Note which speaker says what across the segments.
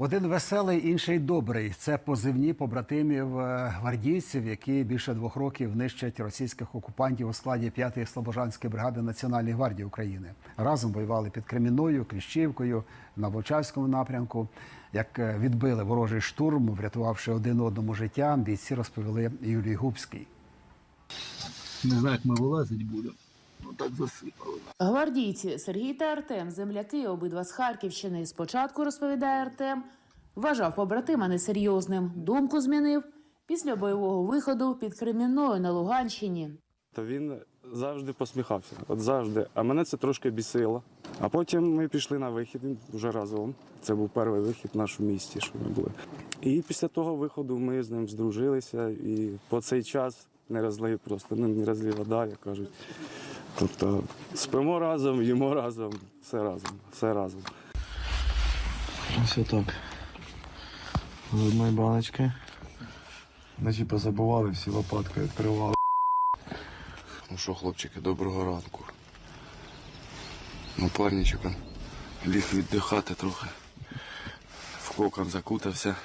Speaker 1: Один веселий, інший добрий. Це позивні побратимів е, гвардійців, які більше двох років нищать російських окупантів у складі 5-ї Слобожанської бригади Національної гвардії України. Разом воювали під Кремінною, Кліщівкою на Вовчанському напрямку. Як е, відбили ворожий штурм, врятувавши один одному життя, бійці розповіли Юрій Губський.
Speaker 2: Не знаю, як ми вилазити будемо. Ну так засипали.
Speaker 3: Гвардійці Сергій та Артем, земляки, обидва з Харківщини. Спочатку розповідає Артем, вважав побратима несерйозним. Думку змінив після бойового виходу під Кремінною на Луганщині.
Speaker 4: То він завжди посміхався, от завжди. А мене це трошки бісило. А потім ми пішли на вихід вже разом. Це був перший вихід наш у місті, що ми були. І після того виходу ми з ним здружилися, і по цей час не розлив просто, ну не розлив вода, як кажуть. Тобто спимо разом, їмо разом, все разом, все разом.
Speaker 2: Ось отак. З одної баночки. Наче позабували, всі лопаткою відкривали.
Speaker 5: Ну що, хлопчики, доброго ранку. Напарничок он ліг віддихати трохи. В кокон закутався.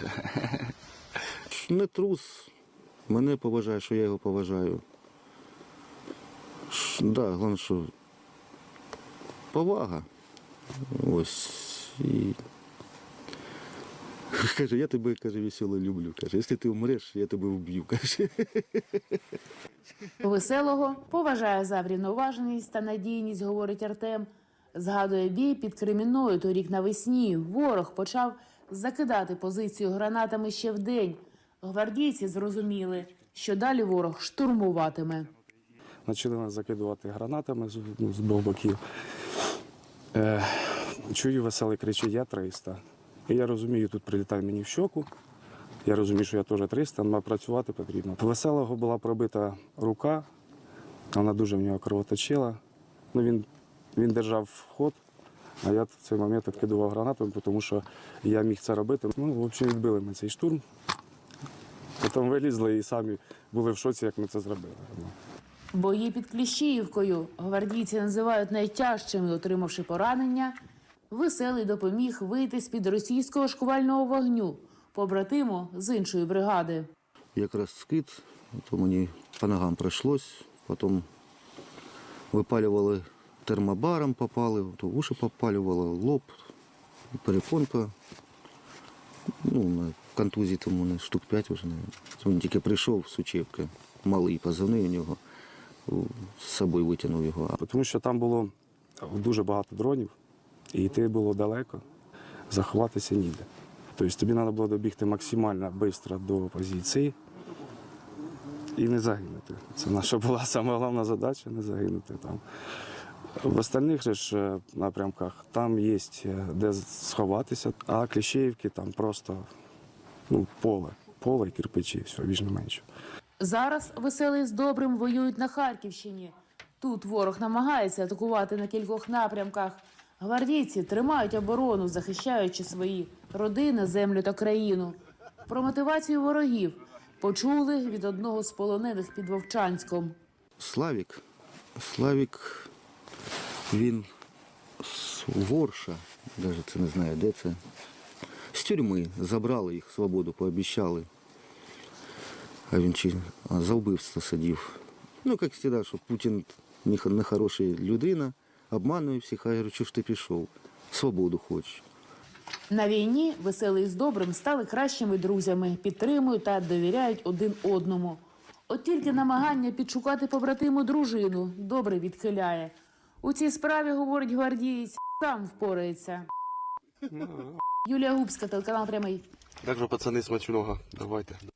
Speaker 6: Не трус. Мене поважає, що я його поважаю. Да, головне, що повага. Ось. І... Каже, я тебе каже, весело люблю. Каже, якщо ти вмреш, я тебе вб'ю. Каже.
Speaker 3: Веселого поважає за врівноваженість та надійність, говорить Артем. Згадує бій під Кремінною торік навесні. Ворог почав закидати позицію гранатами ще вдень. Гвардійці зрозуміли, що далі ворог штурмуватиме.
Speaker 4: Почали нас закидувати гранатами з, ну, з двох боків. Е, чую веселий кричить, я 300. І я розумію, тут прилітає мені в щоку. Я розумію, що я теж 300, але працювати потрібно. Веселого була пробита рука, вона дуже в нього кровоточила. Ну, він, він держав ход, а я в цей момент відкидував гранатами, тому що я міг це робити. Ну, в общем, відбили ми цей штурм. Потім вилізли і самі були в шоці, як ми це зробили.
Speaker 3: Бої під Кліщіївкою гвардійці називають найтяжчими, отримавши поранення. Веселий допоміг вийти з-під російського шквального вогню побратиму з іншої бригади.
Speaker 6: Якраз скид, то мені по ногам прийшлось, потім випалювали термобаром, попали, то уші попалювало, лоб, перепонка. Ну, на контузії тому не штук 5 вже. Не. Він тільки прийшов з учебки, малий позивний у нього, з собою витягнув його.
Speaker 4: Тому що там було дуже багато дронів, і йти було далеко, заховатися ніде. Тобто тобі треба було добігти максимально швидко до позиції і не загинути. Це наша була сама головна задача не загинути там. В остальних же ж е, напрямках там є е, де сховатися, а Кліщеївки там просто ну, поле, поле і кирпичі, все, більш не менше.
Speaker 3: Зараз веселий з добрим воюють на Харківщині. Тут ворог намагається атакувати на кількох напрямках. Гвардійці тримають оборону, захищаючи свої родини, землю та країну. Про мотивацію ворогів почули від одного з полонених під Вовчанськом.
Speaker 6: Славік. Славік, він з Ворша, навіть це не знаю, де це. З тюрми забрали їх свободу, пообіцяли. А він чи за вбивство сидів. Ну, як завжди, що Путін не хороша людина, обманує всіх, а я говорю, ж ти пішов? Свободу хочеш.
Speaker 3: На війні веселий з добрим стали кращими друзями, підтримують та довіряють один одному. От тільки намагання підшукати побратиму дружину добре відхиляє. У цій справі, говорить гвардієць, сам впорається. Юлія Губська, телеканал Прямий.
Speaker 5: Так же, пацани, смачного. Давайте.